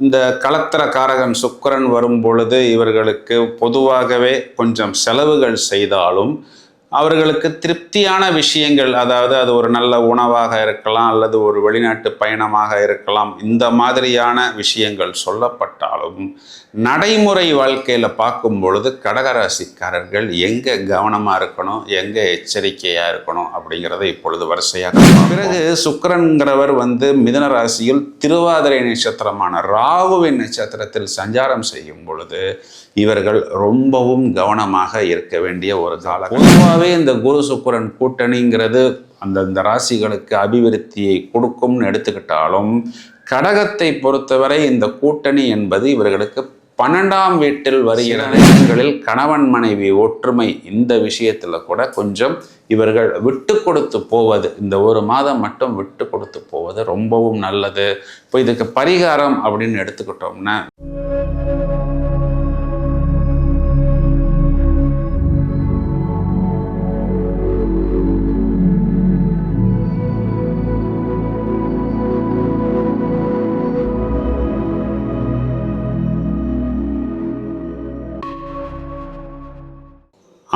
இந்த கலத்திர காரகன் சுக்கரன் வரும் பொழுது இவர்களுக்கு பொதுவாகவே கொஞ்சம் செலவுகள் செய்தாலும் அவர்களுக்கு திருப்தியான விஷயங்கள் அதாவது அது ஒரு நல்ல உணவாக இருக்கலாம் அல்லது ஒரு வெளிநாட்டு பயணமாக இருக்கலாம் இந்த மாதிரியான விஷயங்கள் சொல்லப்பட்டாலும் நடைமுறை வாழ்க்கையில் பார்க்கும் பொழுது கடகராசிக்காரர்கள் எங்கே கவனமாக இருக்கணும் எங்கே எச்சரிக்கையாக இருக்கணும் அப்படிங்கிறத இப்பொழுது வரிசையாக பிறகு சுக்கரன்கிறவர் வந்து மிதன ராசியில் திருவாதிரை நட்சத்திரமான ராகுவின் நட்சத்திரத்தில் சஞ்சாரம் செய்யும் பொழுது இவர்கள் ரொம்பவும் கவனமாக இருக்க வேண்டிய ஒரு காலம் பொதுவாகவே இந்த குரு சுக்கிரன் கூட்டணிங்கிறது அந்தந்த ராசிகளுக்கு அபிவிருத்தியை கொடுக்கும்னு எடுத்துக்கிட்டாலும் கடகத்தை பொறுத்தவரை இந்த கூட்டணி என்பது இவர்களுக்கு பன்னெண்டாம் வீட்டில் வருகிற நேரங்களில் கணவன் மனைவி ஒற்றுமை இந்த விஷயத்தில் கூட கொஞ்சம் இவர்கள் விட்டு கொடுத்து போவது இந்த ஒரு மாதம் மட்டும் விட்டு கொடுத்து போவது ரொம்பவும் நல்லது. இப்போ இதுக்கு பரிகாரம் அப்படின்னு எடுத்துக்கிட்டோம்னா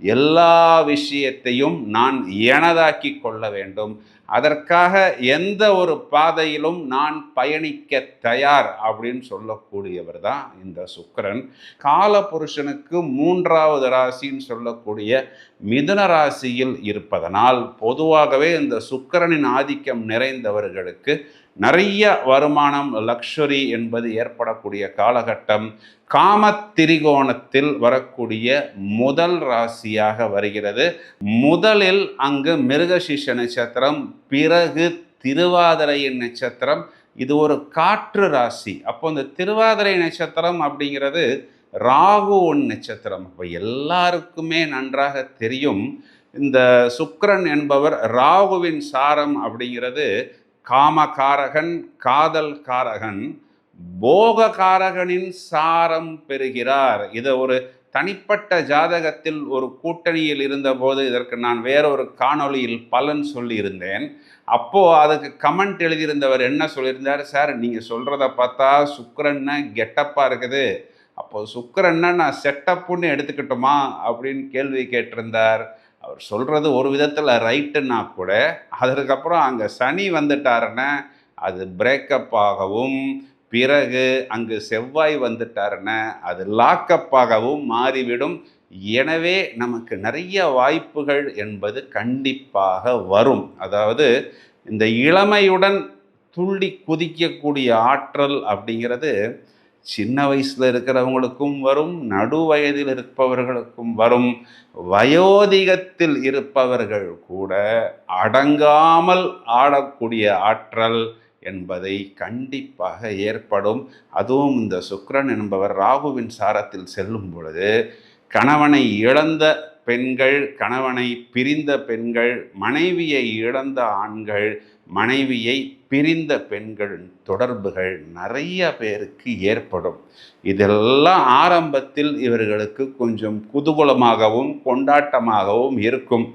எல்லா விஷயத்தையும் நான் எனதாக்கி கொள்ள வேண்டும். அதற்காக எந்த ஒரு பாதையிலும் நான் பயணிக்க தயார் அப்படின்னு சொல்லக்கூடியவர் தான் இந்த சுக்கிரன். காலபுருஷனுக்கு மூன்றாவது ராசின்னு சொல்லக்கூடிய மிதுன ராசியில் இருப்பதனால் பொதுவாகவே இந்த சுக்கிரனின் ஆதிக்கம் நிறைந்தவர்களுக்கு நிறைய வருமானம் லக்ஷரி என்பது ஏற்படக்கூடிய காலகட்டம். காமத்திரிகோணத்தில் வரக்கூடிய முதல் ராசியாக வருகிறது. முதலில் அங்கு மிருகசிஷ நட்சத்திரம் பிறகு திருவாதிரையின் நட்சத்திரம். இது ஒரு காற்று ராசி. அப்போ இந்த திருவாதிரை நட்சத்திரம் அப்படிங்கிறது ராகுவன் நட்சத்திரம். அப்போ எல்லாருக்குமே நன்றாக தெரியும். இந்த சுக்கரன் என்பவர் ராகுவின் சாரம் அப்படிங்கிறது காமகாரகன் காதல் காரகன் போககாரகனின் சாரம் பெறுகிறார். இதை ஒரு தனிப்பட்ட ஜாதகத்தில் ஒரு கூட்டணியில் இருந்தபோது இதற்கு நான் வேறொரு காணொளியில் பலன் சொல்லியிருந்தேன். அப்போது அதுக்கு கமெண்ட் எழுதியிருந்தவர் என்ன சொல்லியிருந்தார்? சார் நீங்கள் சொல்கிறத பார்த்தா சுக்கரன்னு கெட்டப்பாக இருக்குது. அப்போது சுக்கரன்னா நான் செட்டப்புன்னு எடுத்துக்கிட்டோமா? அப்படின்னு கேள்வி கேட்டிருந்தார். அவர் சொல்கிறது ஒரு விதத்தில் ரைட்டுன்னா கூட அதற்கப்புறம் அங்கே சனி வந்துட்டாருன்னா அது பிரேக்கப் ஆகவும் பிறகு அங்கு செவ்வாய் வந்துட்டாருன்னா அது லாக்கப்பாகவும் மாறிவிடும். எனவே நமக்கு நிறைய வாய்ப்புகள் என்பது கண்டிப்பாக வரும். அதாவது இந்த இளமையுடன் துள்ளி குதிக்கக்கூடிய ஆற்றல் அப்படிங்கிறது சின்ன வயசில் இருக்கிறவங்களுக்கும் வரும் நடு வயதில் இருப்பவர்களுக்கும் வரும். வயோதிகத்தில் இருப்பவர்கள் கூட அடங்காமல் ஆடக்கூடிய ஆற்றல் என்பதை கண்டிப்பாக ஏற்படும். அதுவும் இந்த சுக்ரன் என்பவர் ராகுவின் சாரத்தில் செல்லும் பொழுது கணவனை இழந்த பெண்கள் கணவனை பிரிந்த பெண்கள் மனைவியை இழந்த ஆண்கள் மனைவியை பிரிந்த பெண்கள் தொடர்புகள் நிறைய பேருக்கு ஏற்படும். இதெல்லாம் ஆரம்பத்தில் இவர்களுக்கு கொஞ்சம் குதூகலமாகவும் கொண்டாட்டமாகவும் இருக்கும்.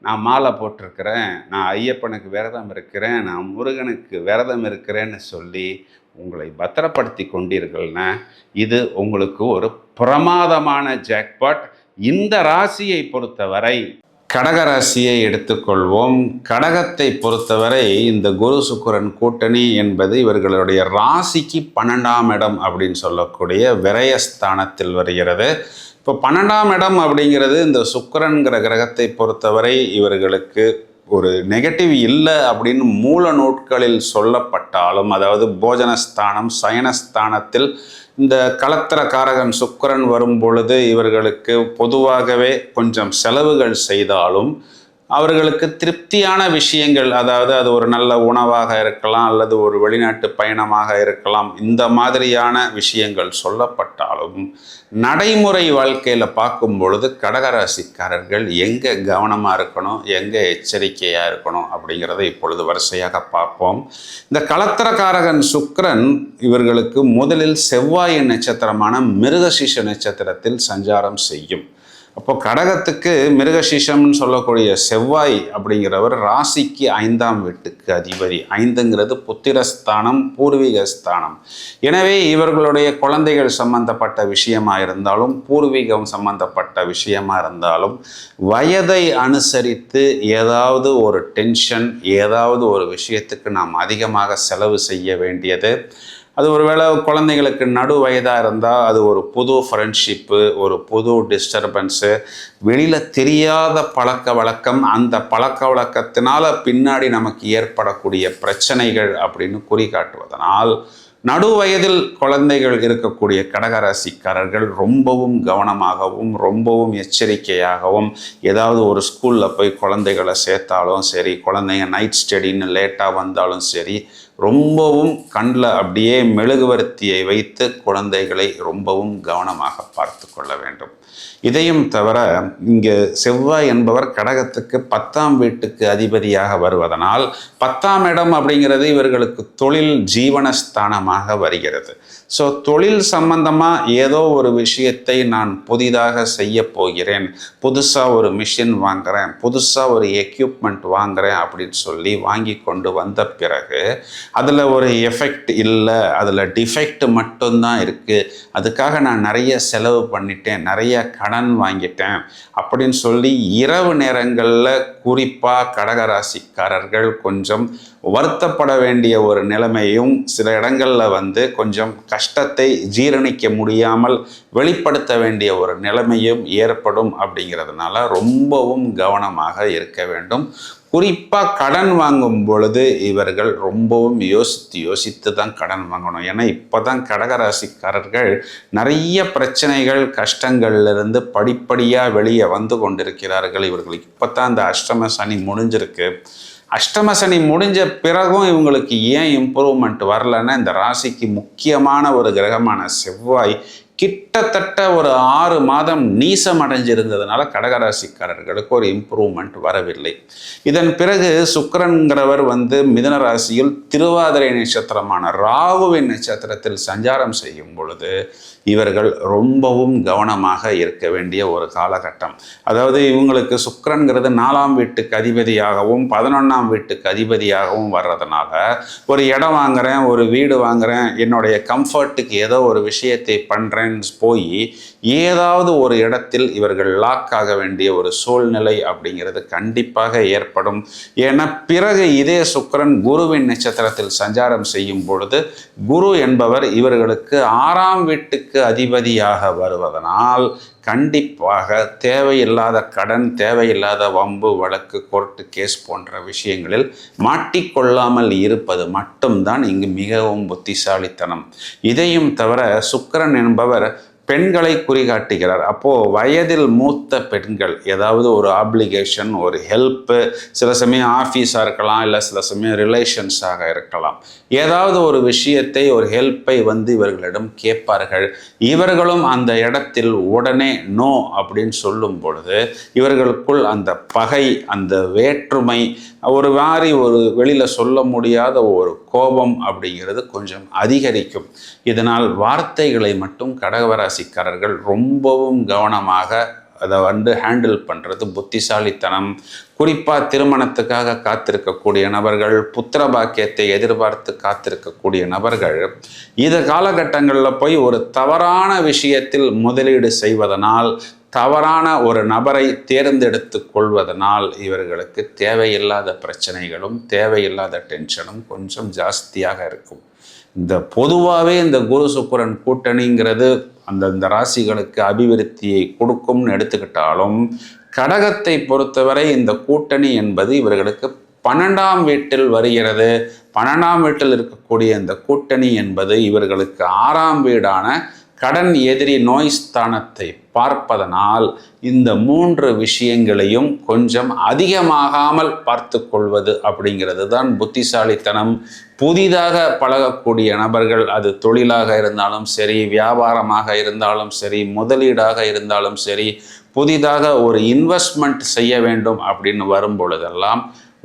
நான் மாலை போட்டிருக்கிறேன் நான் ஐயப்பனுக்கு விரதம் இருக்கிறேன் நான் முருகனுக்கு விரதம் இருக்கிறேன்னு சொல்லி உங்களை பத்திரப்படுத்தி கொண்டீர்கள்னா இது உங்களுக்கு ஒரு பிரமாதமான ஜாக்பாட் இந்த ராசியை பொறுத்தவரை கடகராசியை எடுத்துக்கொள்வோம். கடகத்தை பொறுத்தவரை இந்த குரு சுக்கரன் கூட்டணி என்பது இவர்களுடைய ராசிக்கு பன்னெண்டாம் இடம் அப்படின்னு சொல்லக்கூடிய விரயஸ்தானத்தில் வருகிறது. இப்போ பன்னெண்டாம் இடம் அப்படிங்கிறது இந்த சுக்கரன்கிற கிரகத்தை பொறுத்தவரை இவர்களுக்கு ஒரு நெகட்டிவ் இல்லை அப்படின்னு மூல நூட்களில் சொல்லப்பட்டாலும் அதாவது போஜனஸ்தானம் சயனஸ்தானத்தில் இந்த கலத்திரக்காரகன் சுக்கரன் வரும் பொழுது இவர்களுக்கு பொதுவாகவே கொஞ்சம் செலவுகள் செய்தாலும் அவர்களுக்கு திருப்தியான விஷயங்கள் அதாவது அது ஒரு நல்ல உணவாக இருக்கலாம் அல்லது ஒரு வெளிநாட்டு பயணமாக இருக்கலாம் இந்த மாதிரியான விஷயங்கள் சொல்லப்பட்டாலும் நடைமுறை வாழ்க்கையில் பார்க்கும் பொழுது கடகராசிக்காரர்கள் எங்கே கவனமாக இருக்கணும் எங்கே எச்சரிக்கையாக இருக்கணும் அப்படிங்கிறத இப்பொழுது வரிசையாக பார்ப்போம். இந்த கலத்திரக்காரகன் சுக்கரன் இவர்களுக்கு முதலில் செவ்வாய் நட்சத்திரமான மிருகசீஷ நட்சத்திரத்தில் சஞ்சாரம் செய்யும். அப்போ கடகத்துக்கு மிருகசீஷம்னு சொல்லக்கூடிய செவ்வாய் அப்படிங்கிறவர் ராசிக்கு ஐந்தாம் வீட்டுக்கு அதிபதி. ஐந்துங்கிறது புத்திரஸ்தானம் பூர்வீக ஸ்தானம். எனவே இவர்களுடைய குழந்தைகள் சம்பந்தப்பட்ட விஷயமா இருந்தாலும் பூர்வீகம் சம்பந்தப்பட்ட விஷயமா இருந்தாலும் வயதை அனுசரித்து ஏதாவது ஒரு டென்ஷன் ஏதாவது ஒரு விஷயத்துக்கு நாம் அதிகமாக செலவு செய்ய வேண்டியது அது ஒருவேளை குழந்தைங்களுக்கு நடு வயதாக இருந்தால் அது ஒரு புது ஃப்ரெண்ட்ஷிப்பு ஒரு புது டிஸ்டர்பன்ஸு வெளியில் தெரியாத பழக்க வழக்கம் அந்த பழக்க வழக்கத்தினால் பின்னாடி நமக்கு ஏற்படக்கூடிய பிரச்சனைகள் அப்படின்னு குறிகாட்டுவதனால் நடு வயதில் குழந்தைகள் இருக்கக்கூடிய கடகராசிக்காரர்கள் ரொம்பவும் கவனமாகவும் ரொம்பவும் எச்சரிக்கையாகவும் ஏதாவது ஒரு ஸ்கூலில் போய் குழந்தைகளை சேர்த்தாலும் சரி குழந்தைங்க நைட் ஸ்டடின்னு லேட்டாக வந்தாலும் சரி ரொம்பவும் கண்ணில் அப்படியே மெழுகுவர்த்தியை வைத்து குழந்தைகளை ரொம்பவும் கவனமாக பார்த்து கொள்ள வேண்டும். இதையும் தவிர இங்கே செவ்வாய் என்பவர் கடகத்துக்கு பத்தாம் வீட்டுக்கு அதிபதியாக வருவதனால் பத்தாம் இடம் அப்படிங்கிறது இவர்களுக்கு தொழில் ஜீவனஸ்தானமாக வருகிறது. ஸோ தொழில் சம்பந்தமாக ஏதோ ஒரு விஷயத்தை நான் புதிதாக செய்ய போகிறேன். புதுசாக ஒரு மிஷின் வாங்குறேன். புதுசாக ஒரு எக்யூப்மெண்ட் வாங்குகிறேன் அப்படின்னு சொல்லி வாங்கி கொண்டு வந்த பிறகு அதில் ஒரு எஃபெக்ட் இல்லை. அதில் டிஃபெக்ட் மட்டும்தான் இருக்குது அதுக்காக நான் நிறைய செலவு பண்ணிட்டேன். நிறைய கடன் வாங்கிட்டேன் அப்படின்னு சொல்லி இரவு நேரங்களில் குறிப்பாக கடகராசிக்காரர்கள் கொஞ்சம் வருத்தப்பட வேண்டிய ஒரு நிலைமையும் சில இடங்களில் வந்து கொஞ்சம் கஷ்டத்தை ஜீரணிக்க முடியாமல் வெளிப்படுத்த வேண்டிய ஒரு நிலைமையும் ஏற்படும் அப்படிங்கிறதுனால ரொம்பவும் கவனமாக இருக்க வேண்டும். குறிப்பாக கடன் வாங்கும் பொழுது இவர்கள் ரொம்பவும் யோசித்து யோசித்து தான் கடன் வாங்கணும். ஏன்னா இப்போ தான் கடகராசிக்காரர்கள் நிறைய பிரச்சனைகள் கஷ்டங்கள்லேருந்து படிப்படியாக வெளியே வந்து கொண்டிருக்கிறார்கள். இவர்களுக்கு இப்போ தான் இந்த அஷ்டம சனி முடிஞ்சிருக்கு. அஷ்டம சனி முடிஞ்ச பிறகும் இவங்களுக்கு ஏன் இம்ப்ரூவ்மெண்ட் வரலன்னா இந்த ராசிக்கு முக்கியமான ஒரு கிரகமான செவ்வாய் கிட்டத்தட்ட ஒரு ஆறு மாதம் நீசம் அடைஞ்சிருந்ததுனால கடகராசிக்காரர்களுக்கு ஒரு இம்ப்ரூவ்மெண்ட் வரவில்லை. இதன் பிறகு சுக்கரன்கிறவர் வந்து மிதன ராசியில் திருவாதிரை நட்சத்திரமான ராகுவின் நட்சத்திரத்தில் சஞ்சாரம் செய்யும் பொழுது இவர்கள் ரொம்பவும் கவனமாக இருக்க வேண்டிய ஒரு காலகட்டம். அதாவது இவங்களுக்கு சுக்கரன்கிறது நாலாம் வீட்டுக்கு அதிபதியாகவும் பதினொன்றாம் வீட்டுக்கு அதிபதியாகவும் வர்றதுனால ஒரு இடம் வாங்குறேன் ஒரு வீடு வாங்குறேன் என்னுடைய கம்ஃபர்ட்டுக்கு ஏதோ ஒரு விஷயத்தை பண்ணுறேன்னு போய் ஏதாவது ஒரு இடத்தில் இவர்கள் லாக் ஆக வேண்டிய ஒரு சூழ்நிலை அப்படிங்கிறது கண்டிப்பாக ஏற்படும். ஏன்னா பிறகு இதே சுக்கரன் குருவின் நட்சத்திரத்தில் சஞ்சாரம் செய்யும் பொழுது குரு என்பவர் இவர்களுக்கு ஆறாம் வீட்டுக்கு அதிபதியாக வருவதனால் கண்டிப்பாக தேவையில்லாத கடன் தேவையில்லாத வம்பு வழக்கு கோர்ட்டு கேஸ் போன்ற விஷயங்களில் மாட்டிக்கொள்ளாமல் இருப்பது மட்டும்தான் இங்கு மிகவும் புத்திசாலித்தனம். இதையும் தவிர சுக்கரன் என்பவர் பெண்களை குறிகாட்டுகிறார். அப்போது வயதில் மூத்த பெண்கள் ஏதாவது ஒரு ஆப்ளிகேஷன் ஒரு ஹெல்ப்பு சில சமயம் ஆஃபீஸாக இருக்கலாம் இல்லை சில சமயம் ரிலேஷன்ஸாக இருக்கலாம். ஏதாவது ஒரு விஷயத்தை ஒரு ஹெல்ப்பை வந்து இவர்களிடம் கேட்பார்கள். இவர்களும் அந்த இடத்தில் உடனே நோ அப்படின்னு சொல்லும் பொழுது இவர்களுக்குள் அந்த பகை அந்த வேற்றுமை ஒரு மாதிரி ஒரு வெளியில் சொல்ல முடியாத ஒரு கோபம் அப்படிங்கிறது கொஞ்சம் அதிகரிக்கும். இதனால் வார்த்தைகளை மட்டும் ராசிக்காரர்கள் ரொம்பவும் கவனமாக அதை வந்து ஹேண்டில் பண்ணுறது புத்திசாலித்தனம் குறிப்பாக திருமணத்துக்காக காத்திருக்கக்கூடிய நபர்கள் புத்திர பாக்கியத்தை எதிர்பார்த்து காத்திருக்கக்கூடிய நபர்கள் இந்த காலகட்டங்களில் போய் ஒரு தவறான விஷயத்தில் முதலீடு செய்வதனால் தவறான ஒரு நபரை தேர்ந்தெடுத்து கொள்வதனால் இவர்களுக்கு தேவையில்லாத பிரச்சனைகளும் தேவையில்லாத டென்ஷனும் கொஞ்சம் ஜாஸ்தியாக இருக்கும். இந்த பொதுவாகவே இந்த குரு சுக்கரன் கூட்டணிங்கிறது அந்தந்த ராசிகளுக்கு அபிவிருத்தியை கொடுக்கும்னு எடுத்துக்கிட்டாலும் கடகத்தை பொறுத்தவரை இந்த கூட்டணி என்பது இவர்களுக்கு பன்னெண்டாம் வீட்டில் வருகிறது. பன்னெண்டாம் வீட்டில் இருக்கக்கூடிய இந்த கூட்டணி என்பது இவர்களுக்கு ஆறாம் வீடான கடன் எதிரி நோய் ஸ்தானத்தை பார்ப்பதனால் இந்த மூன்று விஷயங்களையும் கொஞ்சம் அதிகமாகாமல் பார்த்து கொள்வது அப்படிங்கிறது தான் புத்திசாலித்தனம். புதிதாக பழகக்கூடிய நபர்கள் அது தொழிலாக இருந்தாலும் சரி வியாபாரமாக இருந்தாலும் சரி முதலீடாக இருந்தாலும் சரி புதிதாக ஒரு இன்வெஸ்ட்மெண்ட் செய்ய வேண்டும் அப்படின்னு வரும் பொழுதெல்லாம்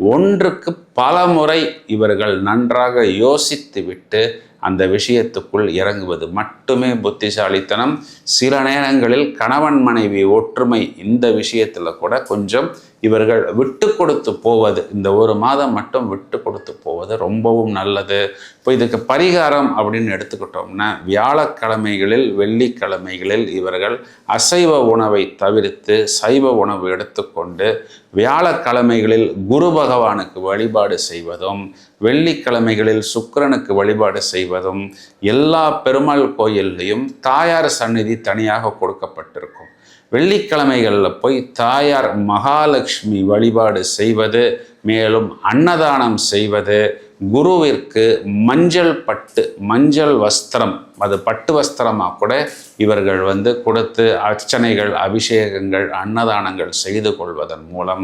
ஒன்றுக்கு பல முறை இவர்கள் நன்றாக யோசித்து விட்டு அந்த விஷயத்துக்குள் இறங்குவது மட்டுமே புத்திசாலித்தனம். சில நேரங்களில் கணவன் மனைவி ஒற்றுமை இந்த விஷயத்தில் கூட கொஞ்சம் இவர்கள் விட்டு கொடுத்து போவது இந்த ஒரு மாதம் மட்டும் விட்டு கொடுத்து போவது ரொம்பவும் நல்லது. இப்போ இதுக்கு பரிகாரம் அப்படின்னு எடுத்துக்கிட்டோம்னா வியாழக்கிழமைகளில் வெள்ளிக்கிழமைகளில் இவர்கள் அசைவ உணவை தவிர்த்து சைவ உணவு எடுத்துக்கொண்டு வியாழக்கிழமைகளில் குரு பகவானுக்கு வழிபாடு செய்வதும் வெள்ளிக்கிழமைகளில் சுக்கரனுக்கு வழிபாடு செய்வதும் எல்லா பெருமாள் கோயில்லையும் தாயார் சந்நிதி தனியாக கொடுக்கப்பட்டிருக்கும். வெள்ளிக்கிழமைகளில் போய் தாயார் மகாலட்சுமி வழிபாடு செய்வது மேலும் அன்னதானம் செய்வது குருவிற்கு மஞ்சள் பட்டு மஞ்சள் வஸ்திரம் அது பட்டு வஸ்திரமாக கூட இவர்கள் வந்து கொடுத்து அர்ச்சனைகள் அபிஷேகங்கள் அன்னதானங்கள் செய்து கொள்வதன் மூலம்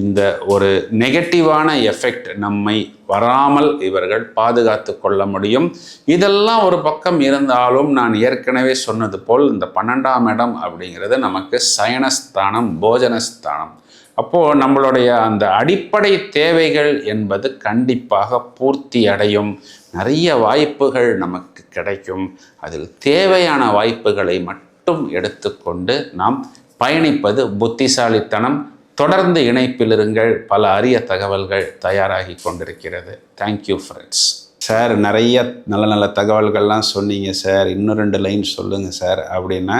இந்த ஒரு நெகட்டிவான எஃபெக்ட் நம்மை வராமல் இவர்கள் பாதுகாத்து கொள்ள முடியும். இதெல்லாம் ஒரு பக்கம் இருந்தாலும் நான் ஏற்கனவே சொன்னது போல் இந்த பன்னெண்டாம் இடம் அப்படிங்கிறது நமக்கு சயனஸ்தானம் போஜனஸ்தானம். அப்போது நம்மளுடைய அந்த அடிப்படை தேவைகள் என்பது கண்டிப்பாக பூர்த்தி அடையும். நிறைய வாய்ப்புகள் நமக்கு கிடைக்கும். அதில் தேவையான வாய்ப்புகளை மட்டும் எடுத்துக்கொண்டு நாம் பயணிப்பது புத்திசாலித்தனம். தொடர்ந்து இணைப்பிலிருங்கள் பல அரிய தகவல்கள் தயாராகி கொண்டிருக்கிறது. தேங்க்யூ ஃப்ரெண்ட்ஸ் சார் நிறைய நல்ல நல்ல தகவல்கள்லாம் சொன்னீங்க சார் இன்னும் ரெண்டு லைன் சொல்லுங்கள் சார் அப்படின்னா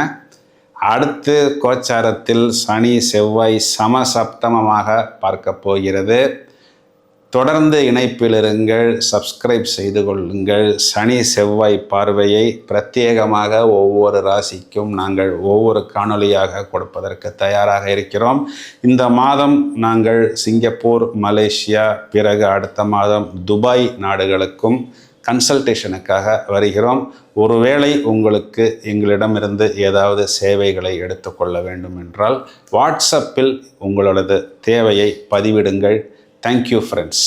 அடுத்து கோச்சாரத்தில் சனி செவ்வாய் சமசப்தமமாக பார்க்க போகிறது. தொடர்ந்து இணைப்பிலிருங்கள் சப்ஸ்கிரைப் செய்து கொள்ளுங்கள். சனி செவ்வாய் பார்வையை பிரத்யேகமாக ஒவ்வொரு ராசிக்கும் நாங்கள் ஒவ்வொரு காணொலியாக கொடுப்பதற்கு தயாராக இருக்கிறோம். இந்த மாதம் நாங்கள் சிங்கப்பூர் மலேசியா பிறகு அடுத்த மாதம் துபாய் நாடுகளுக்கும் கன்சல்டேஷனுக்காக வருகிறோம். ஒருவேளை உங்களுக்கு எங்களிடமிருந்து ஏதாவது சேவைகளை எடுத்துக்கொள்ள வேண்டும் என்றால் வாட்ஸ்அப்பில் உங்களது தேவையை பதிவிடுங்கள். Thank you friends